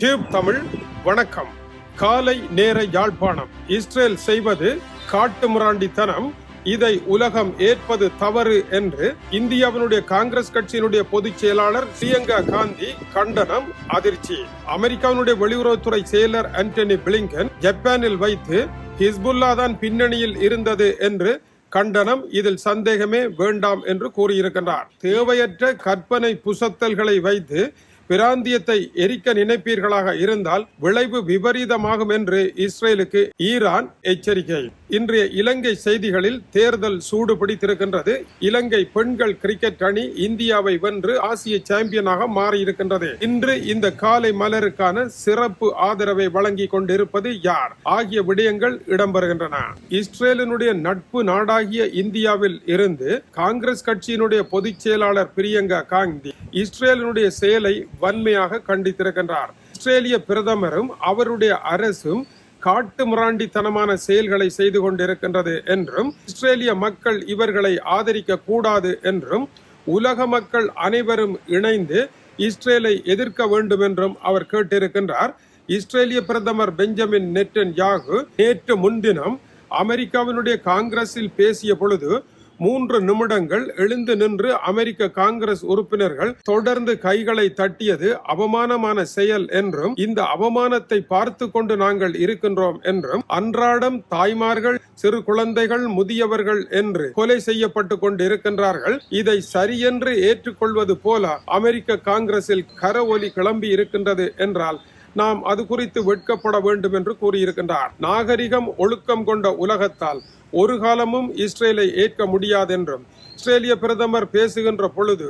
Jeep Tamil வணக்கம். காலை நேர யாழ்ப்பாணம். இஸ்ரேல் செய்வது காட்டு முராண்டித்தனம். இதை உலகம் ஏற்பது தவறு என்று இந்தியாவினுடைய காங்கிரஸ் கட்சியினுடைய பொதுச் செயலாளர் பிரியங்கா காந்தி கண்டனம் அதிர்ச்சி. அமெரிக்காவினுடைய வெளியுறவுத்துறை செயலர் ஆண்டனி பிளிங்கன் ஜப்பானில் வைத்து ஹிஸ்புல்லா தான் பின்னணியில் இருந்தது என்று கண்டனம் இதில் சந்தேகமே வேண்டாம் என்று கூறியிருக்கின்றார். தேவையற்ற கற்பனை புசத்தல்களை வைத்து பிராந்தியத்தை எரிக்க நினைப்பீர்களாக இருந்தால் விளைவு விபரீதமாகும் என்று இஸ்ரேலுக்கு ஈரான் எச்சரிக்கை. இன்றைய இலங்கை செய்திகளில் தேர்தல் சூடு பிடித்திருக்கின்றது இலங்கை பெண்கள் கிரிக்கெட் அணி இந்தியாவை வென்று ஆசிய சாம்பியனாக மாறியிருக்கின்றது. இன்று இந்த காலை மலருக்கான சிறப்பு ஆதரவை வழங்கி கொண்டிருப்பது யார்? ஆகிய விடயங்கள் இடம்பெறுகின்றன. இஸ்ரேலினுடைய நட்பு நாடாகிய இந்தியாவில் இருந்து காங்கிரஸ் கட்சியினுடைய பொதுச் செயலாளர் பிரியங்கா காந்தி இஸ்ரேலினுடைய செயலை வன்மையாக கண்டித்திருக்கின்றார். இஸ்ரேலிய பிரதமரும் அவருடைய அரசும் காட்டு முராண்டித்தனமான செயல்களை செய்து கொண்டிருக்கின்றது என்றும் இஸ்ரேலிய மக்கள் இவர்களை ஆதரிக்க கூடாது என்றும் உலக மக்கள் அனைவரும் இணைந்து இஸ்ரேலை எதிர்க்க வேண்டும் என்றும் அவர் கேட்டிருக்கின்றார். இஸ்ரேலிய பிரதமர் பெஞ்சமின் நெட்டன் யாகு நேற்று முன்தினம் அமெரிக்காவினுடைய காங்கிரஸில் பேசிய பொழுது மூன்று நிமிடங்கள் எழுந்து நின்று அமெரிக்க காங்கிரஸ் உறுப்பினர்கள் தொடர்ந்து கைகளை தட்டியது அவமானமான செயல் என்றும் இந்த அவமானத்தை பார்த்து கொண்டு நாங்கள் இருக்கின்றோம் என்றும் அன்றாடம் தாய்மார்கள் சிறு குழந்தைகள் முதியவர்கள் என்று கொலை செய்யப்பட்டு கொண்டு இருக்கின்றார்கள் இதை சரியென்று ஏற்றுக்கொள்வது போல அமெரிக்க காங்கிரஸில் கரவொலி கிளம்பி இருக்கின்றது என்றால் நாம் அது குறித்து வெட்கப்பட வேண்டும் என்று கூறியிருக்கின்றார். நாகரிகம் ஒழுக்கம் கொண்ட உலகத்தால் ஒரு காலமும் இஸ்ரேலை ஏற்க முடியாதென்றும் இஸ்ரேலிய பிரதமர் பேசுகின்ற பொழுது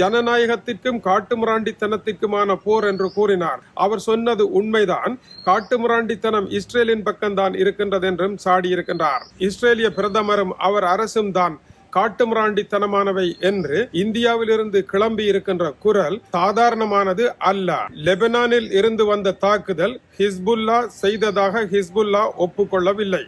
ஜனநாயகத்திற்கும் காட்டுமிராண்டித்தனத்திற்குமான போர் என்று கூறினார். அவர் சொன்னது உண்மைதான். காட்டுமிராண்டித்தனம் இஸ்ரேலின் பக்கம்தான் இருக்கின்றது என்றும் சாடியிருக்கின்றார். இஸ்ரேலிய பிரதமரும் அவர் அரசும் தான் காட்டுமிராண்டித்தனமானவை என்று இந்தியாவிலிருந்து கிளம்பி இருக்கின்ற குரல் சாதாரணமானது அல்ல. லெபனானில் இருந்து வந்த தாக்குதல் ஹிஸ்புல்லா செய்ததாக ஹிஸ்புல்லா ஒப்புக்கொள்ளவில்லை.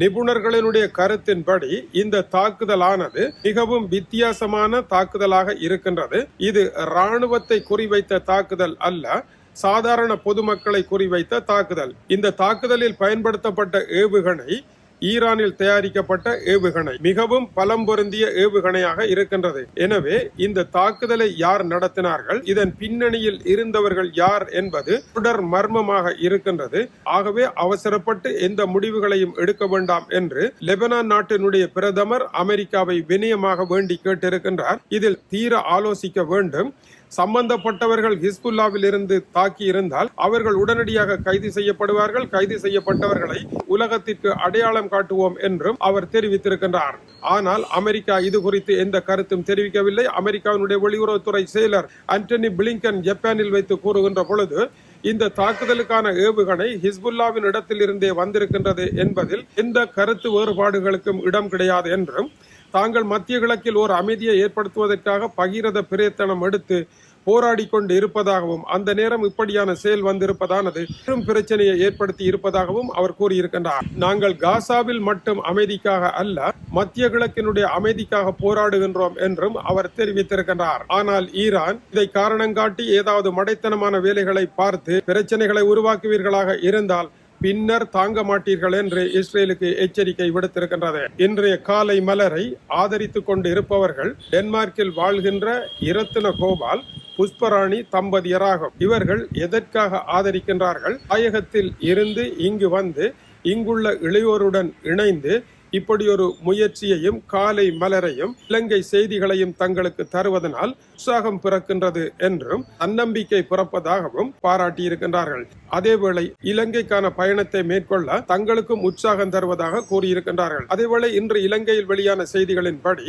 நிபுணர்களினுடைய கருத்தின்படி இந்த தாக்குதலானது மிகவும் வித்தியாசமான தாக்குதலாக இருக்கின்றது. இது ராணுவத்தை குறிவைத்த தாக்குதல் அல்ல சாதாரண பொதுமக்களை குறிவைத்த தாக்குதல். இந்த தாக்குதலில் பயன்படுத்தப்பட்ட ஏவுகணை ஈரானில் தயாரிக்கப்பட்ட ஏவுகணை மிகவும் பலம் பொருந்திய ஏவுகணையாக இருக்கின்றது. எனவே இந்த தாக்குதலை யார் நடத்தினார்கள் இதன் பின்னணியில் இருந்தவர்கள் யார் என்பது தொடர் மர்மமாக இருக்கின்றது. ஆகவே அவசரப்பட்டு எந்த முடிவுகளையும் எடுக்க வேண்டாம் என்று லெபனான் நாட்டினுடைய பிரதமர் அமெரிக்காவை வினயமாக வேண்டி கேட்டிருக்கின்றார். இதில் தீர ஆலோசிக்க வேண்டும். சம்பந்தப்பட்டவர்கள் ஹிஸ்புல்லாவில் இருந்து தாக்கி இருந்தால் அவர்கள் உடனடியாக கைது செய்யப்படுவார்கள். கைது செய்யப்பட்டவர்களை உலகத்திற்கு அடையாளம் காட்டுவோம் என்றும் அவர் தெரிவித்திருக்கின்றார். ஆனால் அமெரிக்கா இது குறித்து எந்த கருத்தும் தெரிவிக்கவில்லை. அமெரிக்காவினுடைய வெளியுறவுத்துறை செயலர் ஆண்டனி பிளிங்கன் ஜப்பானில் வைத்து கூறுகின்ற பொழுது இந்த தாக்குதலுக்கான ஏவுகணை ஹிஸ்புல்லாவின் இடத்தில் இருந்தே வந்திருக்கின்றது என்பதில் எந்த கருத்து வேறுபாடுகளுக்கும் இடம் கிடையாது என்றும் தாங்கள் மத்திய கிழக்கில் ஒரு அமைதியை ஏற்படுத்துவதற்காக பகிரத பிரயத்தனம் எடுத்து போராடி கொண்டு இருப்பதாகவும் அந்த நேரம் இப்படியான செயல் வந்திருப்பதானது பெரும் பிரச்சனையை ஏற்படுத்தி இருப்பதாகவும் அவர் கூறியிருக்கின்றார். நாங்கள் காசாவில் மட்டும் அமைதிக்காக அல்ல மத்திய கிழக்கினுடைய அமைதிக்காக போராடுகின்றோம் என்றும் அவர் தெரிவித்திருக்கின்றார். ஆனால் ஈரான் இதை காரணம் காட்டி ஏதாவது மடைத்தனமான வேலைகளை பார்த்து பிரச்சனைகளை உருவாக்குவீர்களாக இருந்தால் பின்னர் தாங்க மாட்டீர்கள் என்று இஸ்ரேலுக்கு எச்சரிக்கை விடுத்திருக்கின்றது. இன்றைய காலை மலரை ஆதரித்துக் கொண்டு இருப்பவர்கள் டென்மார்க்கில் வாழ்கின்ற இரத்தின கோபால் புஷ்பராணி தம்பதியராகும். இவர்கள் எதற்காக ஆதரிக்கின்றார்கள்? தாயகத்தில் இருந்து இங்கு வந்து இங்குள்ள இளையோருடன் இணைந்து இப்படி ஒரு முயற்சியையும் காலை மலரையும் இலங்கை செய்திகளையும் தங்களுக்கு தருவதனால் உற்சாகம் பிறக்கின்றது என்றும் தன்னம்பிக்கை பிறப்பதாகவும் பாராட்டியிருக்கின்றார்கள். அதேவேளை இலங்கைக்கான பயணத்தை மேற்கொள்ள தங்களுக்கும் உற்சாகம் தருவதாக கூறியிருக்கின்றார்கள். அதேவேளை இன்று இலங்கையில் வெளியான செய்திகளின்படி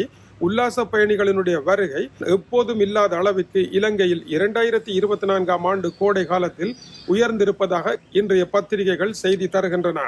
உல்லாச பயணிகளினுடைய வருகை எப்போதும் இல்லாத அளவிற்கு இலங்கையில் இரண்டாயிரத்தி இருபத்தி நான்காம் ஆண்டு கோடை காலத்தில் உயர்ந்திருப்பதாக இன்றைய பத்திரிகைகள் செய்தி தருகின்றன.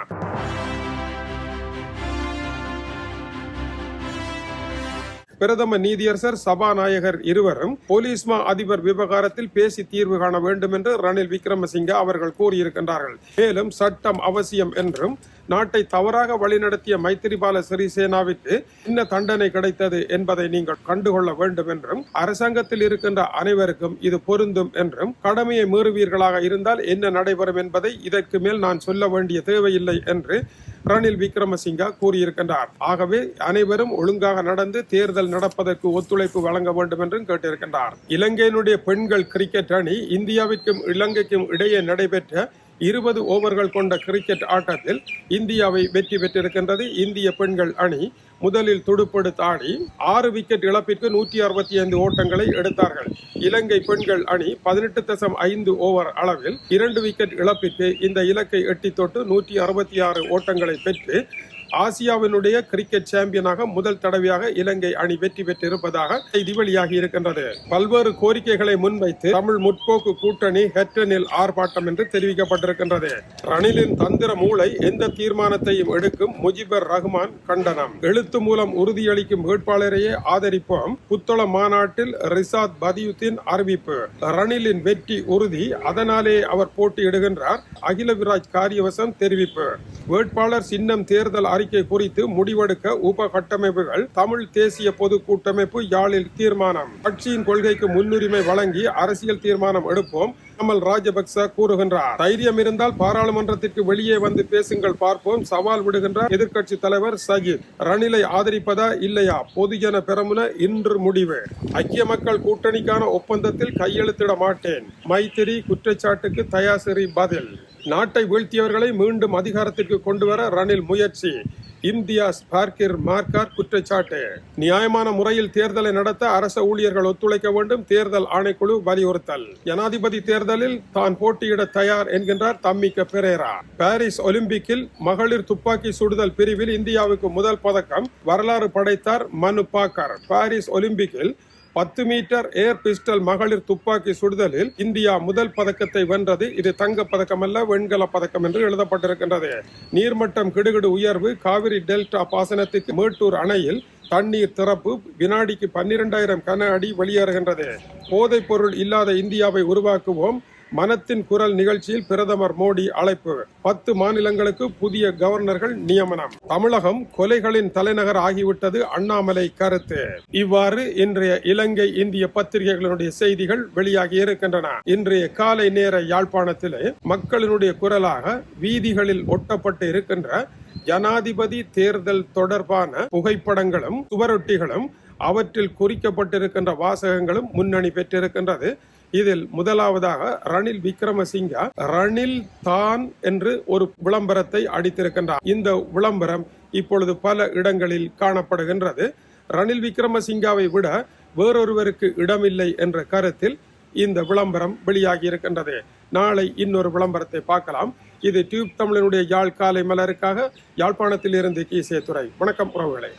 பிரதம நீதியரசர் சபாநாயகர் இருவரும் போலீஸ் மா அதிபர் விவகாரத்தில் பேசி தீர்வு காண வேண்டும் என்று ரணில் விக்ரமசிங்கே அவர்கள் கூறியிருக்கின்றார்கள். மேலும் சட்டம் அவசியம் என்றும் நாட்டை தவறாக வழிநடத்திய மைத்திரிபால சிறிசேனாவிற்கு என்ன தண்டனை கிடைத்தது என்பதை நீங்கள் கண்டுகொள்ள வேண்டும் என்றும் அரசாங்கத்தில் இருக்கின்ற அனைவருக்கும் இது பொருந்தும் என்றும் கடமையை மீறுவீர்களாக இருந்தால் என்ன நடைபெறும் என்பதை இதற்கு மேல் நான் சொல்ல வேண்டிய தேவையில்லை என்று ரணில் விக்ரமசிங்கா கூறியிருக்கின்றார். ஆகவே அனைவரும் ஒழுங்காக நடந்து தேர்தல் நடப்பதற்கு ஒத்துழைப்பு வழங்க வேண்டும் என்றும் கேட்டிருக்கின்றார். இலங்கையினுடைய பெண்கள் கிரிக்கெட் அணி இந்தியாவிற்கும் இலங்கைக்கும் இடையே நடைபெற்ற இருபது ஓவர்கள் கொண்ட கிரிக்கெட் ஆட்டத்தில் இந்தியாவை வெற்றி பெற்றிருக்கின்றது. இந்திய பெண்கள் அணி முதலில் துடுப்படுத்த ஆடி ஆறு விக்கெட் இழப்பிற்கு நூற்றி அறுபத்தி ஐந்து ஓட்டங்களை எடுத்தார்கள். இலங்கை பெண்கள் அணி பதினெட்டு தசம் ஐந்து ஓவர் அளவில் இரண்டு விக்கெட் இழப்பிற்கு இந்த இலக்கை எட்டி தொட்டு நூற்றி அறுபத்தி ஆறு ஓட்டங்களை பெற்று ஆசியாவினுடைய கிரிக்கெட் சாம்பியனாக முதல் தடவையாக இலங்கை அணி வெற்றி பெற்றிருப்பதாக செய்தி வெளியாகி இருக்கின்றது. பல்வேறு கோரிக்கைகளை முன்வைத்து தமிழ் முற்போக்கு கூட்டணி ஹெட்டனில் ஆர்ப்பாட்டம் என்று தெரிவிக்கப்பட்டிருக்கின்றது. ரணிலின் தந்திர மூளை எந்த தீர்மானத்தையும் எடுக்கும் முஜிபர் ரஹ்மான் கண்டனம். எழுத்து மூலம் உறுதியளிக்கும் வேட்பாளரையே ஆதரிப்போம் புத்தள மாநாட்டில் ரிசாத் பதியுத்தின் அறிவிப்பு. ரணிலின் வெற்றி உறுதி அதனாலே அவர் போட்டியிடுகின்றார் அகில விராஜ் காரியவசம் தெரிவிப்பு. வேட்பாளர் சின்னம் தேர்தல் அறிக்கை குறித்து முடிவெடுக்க உப கட்டமைப்புகள் தமிழ் தேசிய பொது கூட்டமைப்பு யாழில் தீர்மானம். கட்சியின் கொள்கைக்கு முன்னுரிமை வழங்கி அரசியல் தீர்மானம் எடுப்போம். கமல் ராஜபக்ச கூறுகின்றார். தைரியம் இருந்தால் பாராளுமன்றத்திற்கு வெளியே வந்து பேசுங்கள் பார்ப்போம். சவால் விடுகின்றார் எதிர்க்கட்சி தலைவர் சஜித். ரணிலை ஆதரிப்பதா இல்லையா? பொதுஜன பெரமுன இன்று முடிவு. ஐக்கிய மக்கள் கூட்டணிக்கான ஒப்பந்தத்தில் கையெழுத்திட மாட்டேன். மைத்திரி குற்றச்சாட்டுக்கு தயாசிரி பதில். நாட்டை வீழ்த்தியவர்களை மீண்டும் அதிகாரத்திற்கு கொண்டு வர ரணில் முயற்சி. இந்தியா ஸ்பார்க்கிர் மார்க்கார் குற்றச்சாட்டு. நியாயமான முறையில் தேர்தலை நடத்த அரச ஊழியர்கள் ஒத்துழைக்க வேண்டும். தேர்தல் ஆணைக்குழு வலியுறுத்தல். ஜனாதிபதி தேர்தலில் தான் போட்டியிட தயார் என்கின்றார் தம்மிக்க பெரேரா. பாரிஸ் ஒலிம்பிக்கில் மகளிர் துப்பாக்கி சுடுதல் பிரிவில் இந்தியாவுக்கு முதல் பதக்கம் வரலாறு படைத்தார் மனு பாக்கர். பாரிஸ் ஒலிம்பிக்கில் பத்து மீட்டர் ஏர் பிஸ்டல் மகளிர் துப்பாக்கி சுடுதலில் இந்தியா முதல் பதக்கத்தை வென்றது. இது தங்க பதக்கம் அல்ல வெண்கல பதக்கம் என்று எழுதப்பட்டிருக்கின்றது. நீர்மட்டம் கிடுகிடு உயர்வு காவிரி டெல்டா பாசனத்திற்கு மேட்டூர் அணையில் தண்ணீர் திறப்பு வினாடிக்கு பன்னிரெண்டாயிரம் கன அடி வெளியேறுகின்றது. போதைப் பொருள் இல்லாத இந்தியாவை உருவாக்குவோம். மனத்தின் குரல் நிகழ்ச்சியில் பிரதமர் மோடி அழைப்பு. பத்து மாநிலங்களுக்கு புதிய கவர்னர்கள் நியமனம். தமிழகம் கொலைகளின் தலைநகர் ஆகிவிட்டது அண்ணாமலை கருத்து. இவ்வாறு இன்றைய இலங்கை இந்திய பத்திரிகைகளுடைய செய்திகள் வெளியாகி இருக்கின்றன. இன்றைய காலை நேர யாழ்ப்பாணத்திலே மக்களினுடைய குரலாக வீதிகளில் ஒட்டப்பட்டு இருக்கின்ற ஜனாதிபதி தேர்தல் தொடர்பான புகைப்படங்களும் சுவரொட்டிகளும் அவற்றில் குறிக்கப்பட்டிருக்கின்ற வாசகங்களும் முன்னணி பெற்றிருக்கின்றது. இதில் முதலாவதாக ரணில் விக்ரமசிங்கா ரணில் தான் என்று ஒரு விளம்பரத்தை அடித்திருக்கின்றார். இந்த விளம்பரம் இப்பொழுது பல இடங்களில் காணப்படுகின்றது. ரணில் விக்ரமசிங்காவை விட வேறொருவருக்கு இடமில்லை என்ற கருத்தில் இந்த விளம்பரம் வெளியாகி இருக்கின்றது. நாளை இன்னொரு விளம்பரத்தை பார்க்கலாம். இது டியூப் தமிழனுடைய யாழ் காலை மலருக்காக யாழ்ப்பாணத்தில் இருந்து கீசே துறை வணக்கம் உறவுகளே.